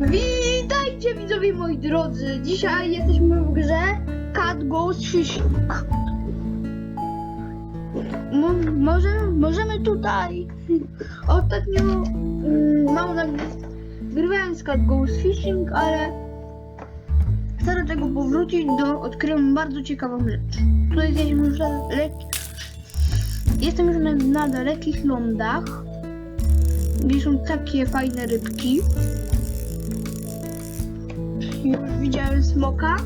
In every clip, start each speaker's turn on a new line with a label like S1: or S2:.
S1: Witajcie widzowie moi drodzy! Dzisiaj jesteśmy w grze Cat Goes Fishing. Mo może, możemy tutaj. Ostatnio mm, mało nagrywałem z Cat Goes Fishing, ale chcę do tego powrócić, do odkryłem bardzo ciekawą rzecz. Tutaj jesteśmy już na lek... Jestem już na, na dalekich lądach, gdzie są takie fajne rybki. Już widziałem smoka,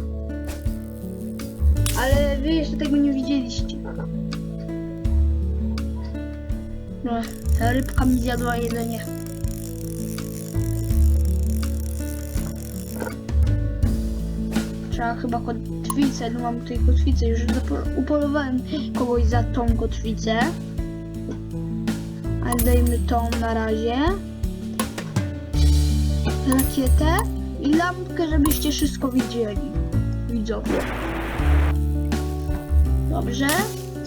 S1: ale wy jeszcze tego nie widzieliście. No, ta rybka mi zjadła jedzenie. Trzeba chyba kotwicę, no mam tutaj kotwicę, już upolowałem kogoś za tą kotwicę. Ale dajmy tą na razie. Rakietę i lampkę, żebyście wszystko widzieli. Widzowie. Dobrze.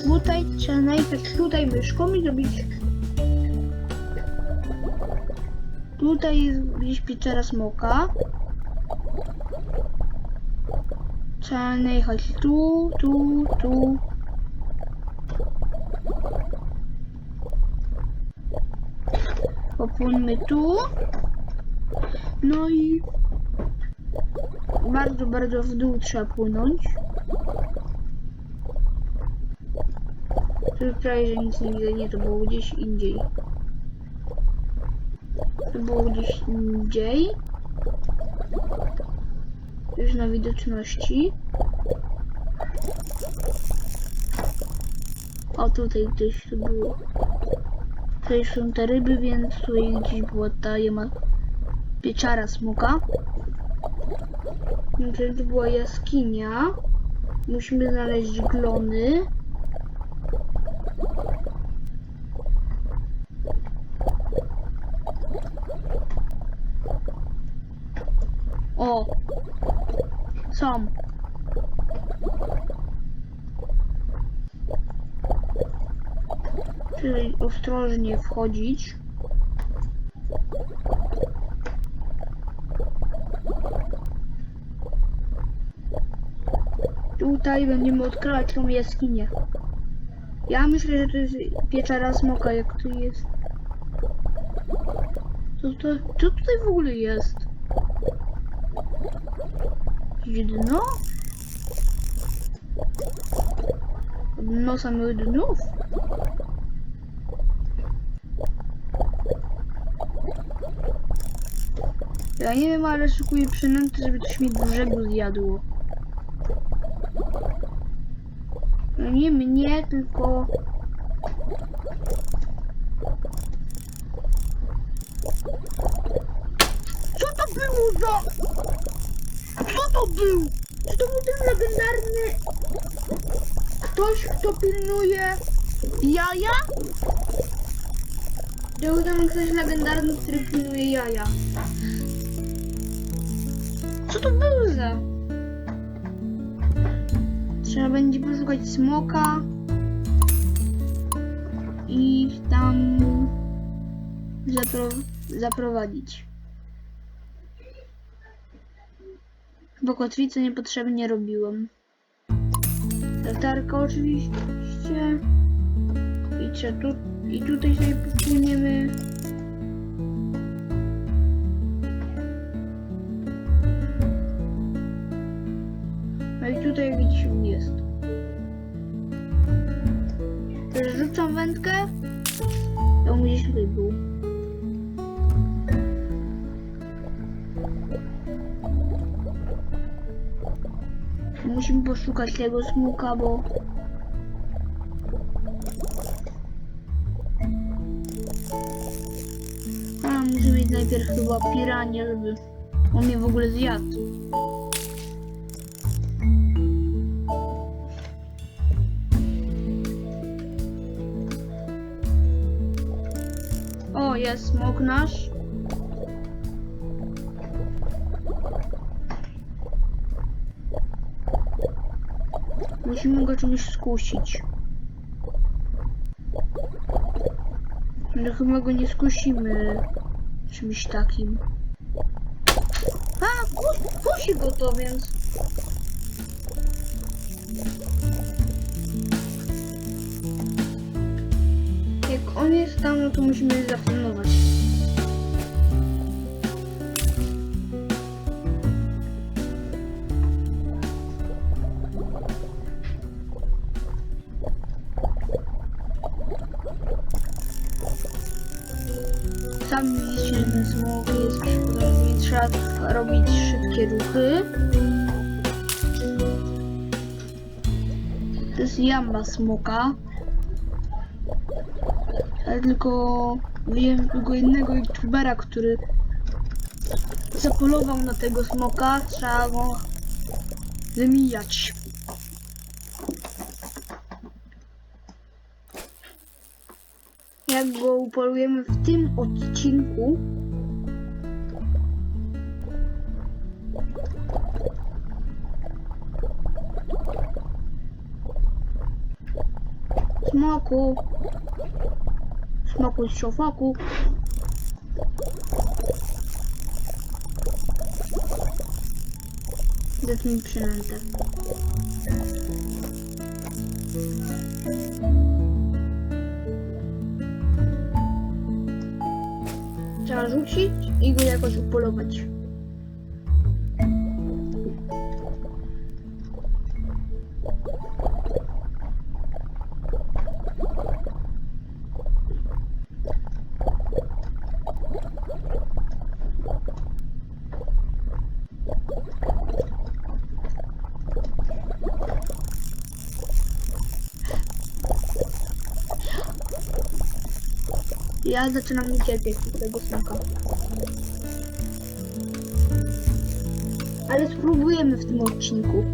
S1: Tutaj trzeba najpierw tutaj myszką i zrobić. Tutaj jest gdzieś pieczera smoka. Trzeba najechać tu, tu, tu. Popłyńmy tu. No i bardzo, bardzo w dół trzeba płynąć. Tu prawie, że nic nie widzę. Nie, to było gdzieś indziej. To było gdzieś indziej. Już na widoczności. O, tutaj gdzieś to było. Tutaj są te ryby, więc tutaj gdzieś była ta jema pieczara smoka. Tutaj to była jaskinia. Musimy znaleźć glony. O! Są. Czyli ostrożnie wchodzić. Tutaj będziemy odkrywać tą jaskinię. Ja myślę, że to jest pieczara smoka, jak tu jest. Co, to, co tutaj w ogóle jest? Dno? Dno samych dnów? Ja nie wiem, ale szykuję przynęty, żeby coś mi brzegu zjadło. No nie mnie, tylko... Co to było za... Co to był? Czy to był ten legendarny... Ktoś, kto pilnuje jaja? Był ten ktoś legendarny, który pilnuje jaja. Co to był za... Trzeba będzie poszukać smoka i tam zapro zaprowadzić. Bo kotwicy niepotrzebnie robiłem. Latarka oczywiście. I tu i tutaj sobie popłyniemy. Tutaj gdzieś on jest. Rzucam wędkę. On gdzieś był. Musimy poszukać tego smuka, bo... A, muszę mieć najpierw chyba piranie, żeby on mnie w ogóle zjadł. Jest smok nasz. Musimy go czymś skusić. Ale chyba go nie skusimy czymś takim. A, kus, kusi go to, więc... on jest tam, no to musimy zapilnować. Sam widzicie, że ten smok jest przygotowy, więc trzeba robić szybkie ruchy. To jest jamba smoka. Tylko jednego youtubera, który zapolował na tego smoka. Trzeba go wymijać. Jak go upolujemy w tym odcinku, smoku, smoku z szofaku. Zetnij przynętę. Trzeba rzucić i go jakoś upolować. Ja zaczynam nie cierpieć tego smoka. Ale spróbujemy w tym odcinku.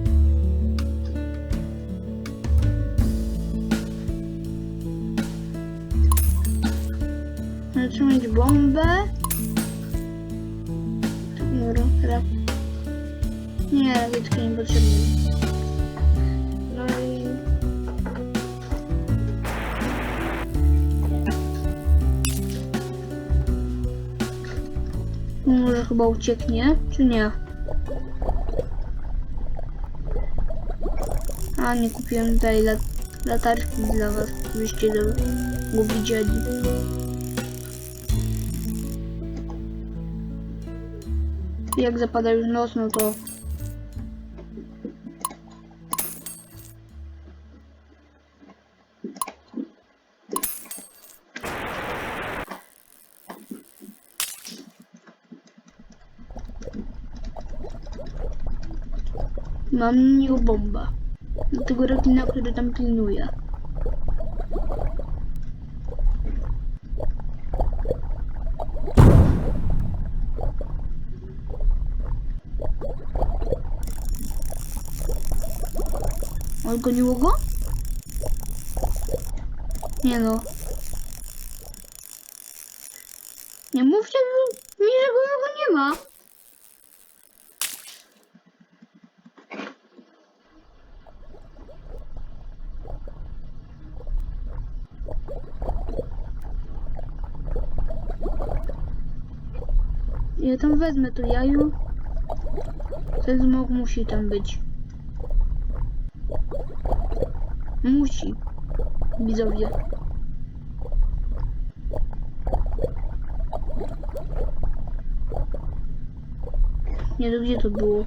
S1: Mieć bombę. Dobra. Nie, rakietki nie potrzebne. Chyba ucieknie, czy nie? A, nie kupiłem tutaj lat latarki dla was, żebyście go widzieli. Jak zapada już noc, no to... Mam niego bomba. Tego rekina, który tam pilnuje. Odgoniło go? Nie no. Ja tam wezmę to jaju. Ten zmok musi tam być. Musi. Widzowie. Nie wiem gdzie to było.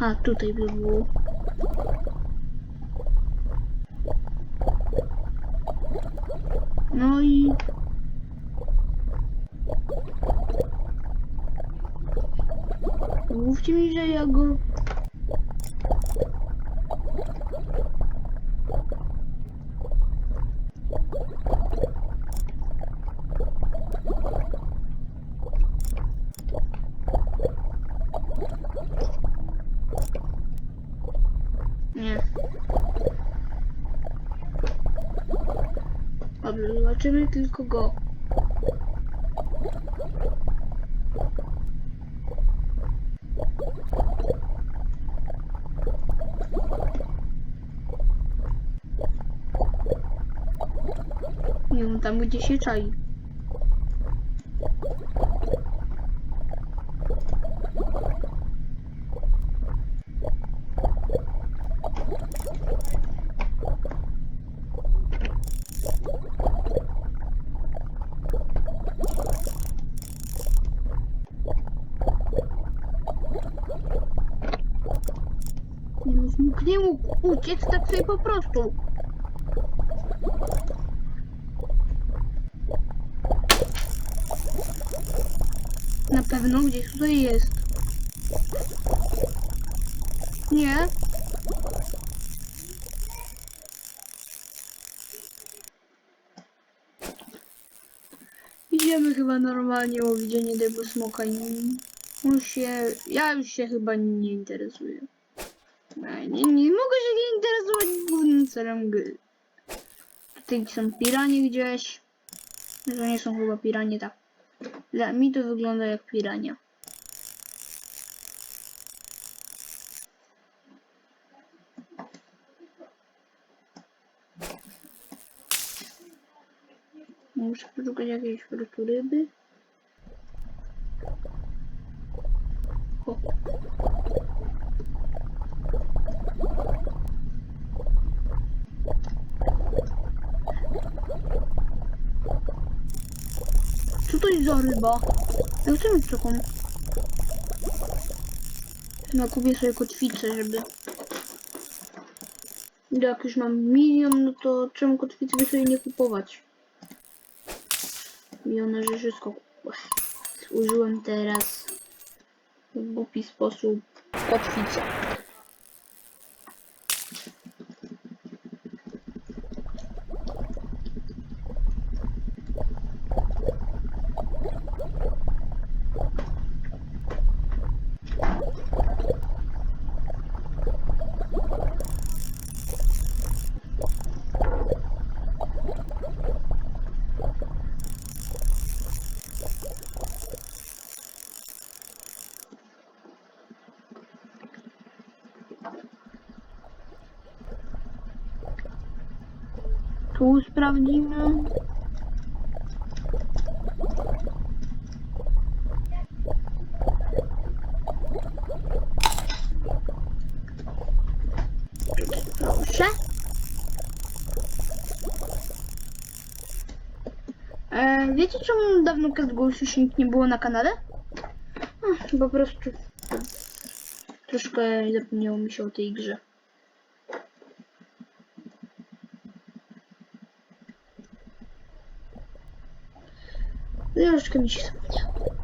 S1: A, tutaj by było. No i... Go... Nie. Dobrze, zobaczymy tylko go. tam gdzie się czai. Nie mógł uciec tak sobie po prostu. Na pewno gdzieś tutaj jest. Nie? Idziemy chyba normalnie o widzenie tego smoka i on się... Ja już się chyba nie interesuję. Nie, nie, nie mogę się nie interesować głównym celem gry. Tutaj są piranie gdzieś. To nie są chyba piranie, tak. Dla mi to wygląda jak pirania. Muszę poszukać jakiejś ryby. O. Co ryba? Ja chcę taką. No kupię sobie kotwicę, żeby... Jak już mam milion, no to czemu kotwicy by sobie nie kupować? Miliony, że wszystko użyłem teraz w głupi sposób kotwicę. Tu sprawdzimy. Proszę. E, wiecie czemu dawno Fishing nie było na kanale? Ach, po prostu troszkę zapomniało mi się o tej grze. Troszkę mi się zapomniało.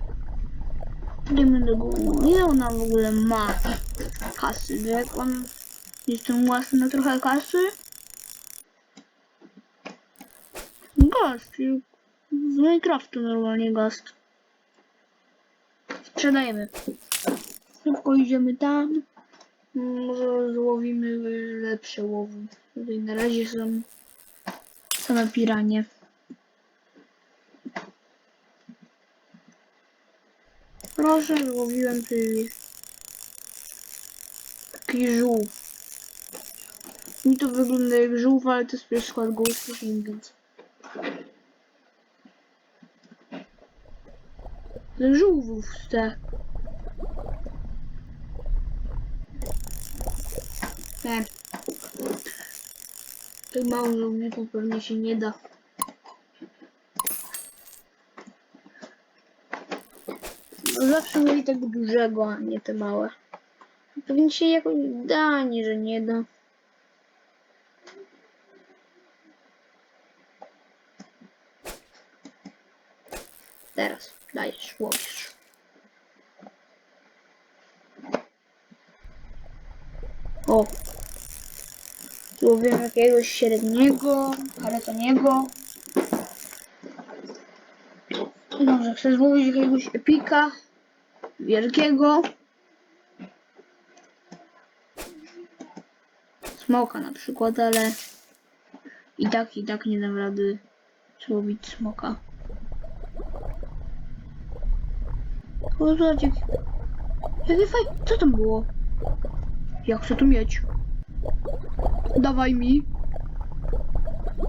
S1: Idziemy do góry. Ile ona w ogóle ma kasy? Jak on jestem własny na trochę kasy? Gast. Z Minecraftu normalnie gast. Sprzedajemy. Szybko idziemy tam. Może złowimy lepsze łowy. Tutaj na razie są same piranie. Proszę, złowiłem tutaj taki żółw. Mi to wygląda jak żółw, ale to jest Ghost Fishing, więc... Ze żółwów te. Te. Tak mało żółwików pewnie się nie da. Zawsze mieli tak dużego, a nie te małe. Pewnie się jakoś da, nie że nie da. Teraz dajesz, łowisz. O! Złowiłem jakiegoś średniego, ale to niego. Może chcę złowić jakiegoś epika wielkiego. Smoka na przykład, ale i tak, i tak nie dam rady złowić smoka. O, zobacz, jak... Jakie fajne... Co tam było? Ja chcę to mieć. Dawaj mi.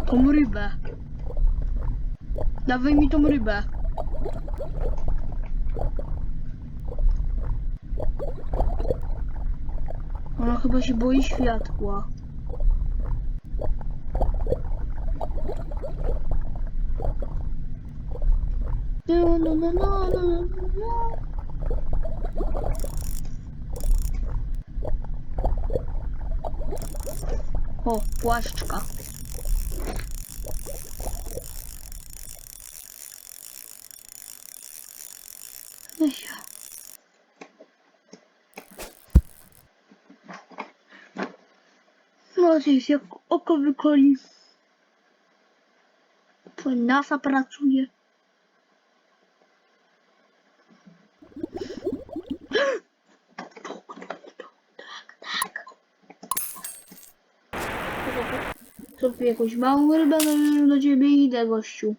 S1: Tą rybę. Dawaj mi tą rybę. Chyba się boi światła. No, no, no, no, no, no. O, płaszczka. Jest jak oko wykoli. To NASA pracuje. Zrobię jakąś małą rybę, no do ciebie idę, gościu.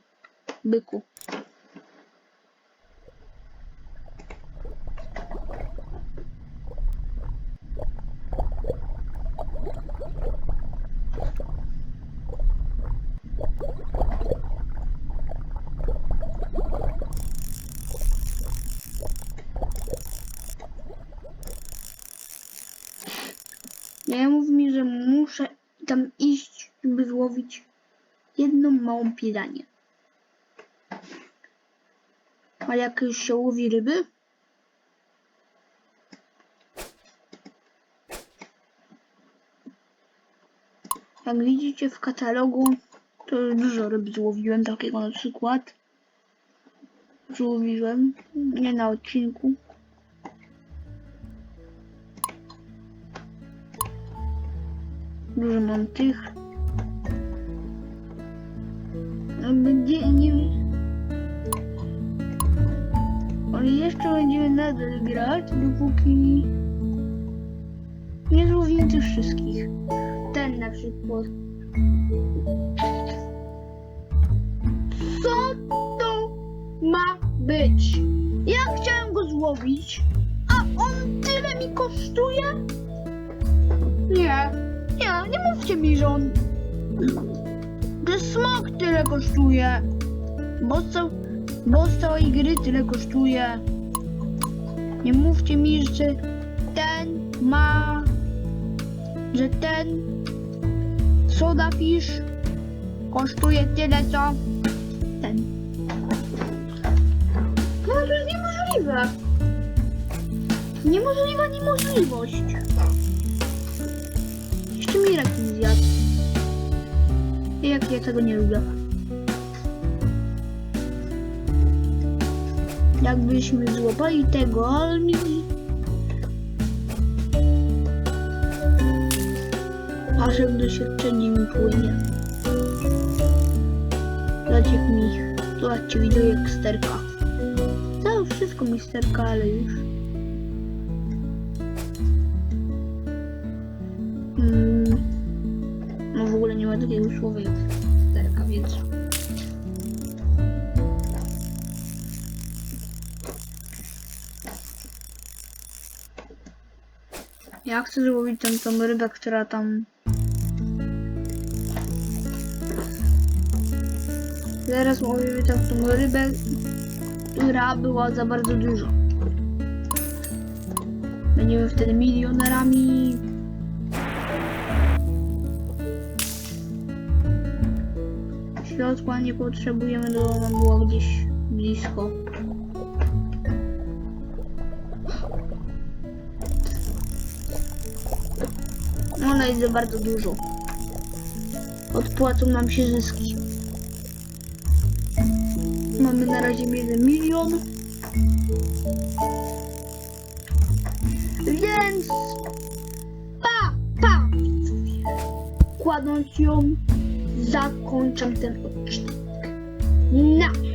S1: Byku. Nie mów mi, że muszę tam iść, by złowić piranię. A jak już się łowi ryby? Jak widzicie w katalogu, to już dużo ryb złowiłem, takiego na przykład. Złowiłem, nie na odcinku. Dużo mam tych. Będzie nie. Ale jeszcze będziemy nadal grać, dopóki nie złowimy tych wszystkich. Ten na przykład. Co to ma być? Ja chciałem go złowić, a on tyle mi kosztuje? Nie. Nie, nie mówcie mi, że on... Że smok tyle kosztuje. Bo z, cał... bo z całej gry tyle kosztuje. Nie mówcie mi, że ten ma... Że ten... Soda fish kosztuje tyle, co ten. No to jest niemożliwe. Niemożliwa niemożliwość. Jeszcze mi zjadł. Jak ja tego nie lubię. Jakbyśmy złapali tego, ale mi... Aż doświadczenie mi płynie. Jak mi... Zobaczcie, widzę jak sterka. Wszystko mi sterka, ale już. Słowa jak sterka, więc... Ja chcę złowić tam tą rybę, która tam... Zaraz łowimy tam tą rybę, która była za bardzo dużo. Będziemy wtedy milionerami. Światła nie potrzebujemy, bo ona była gdzieś blisko. Ona jest za bardzo dużo. Odpłacą nam się zyski. Mamy na razie 1 milion. Więc pa, pa! Kładąc ją, zakończam ten odcinek. Na!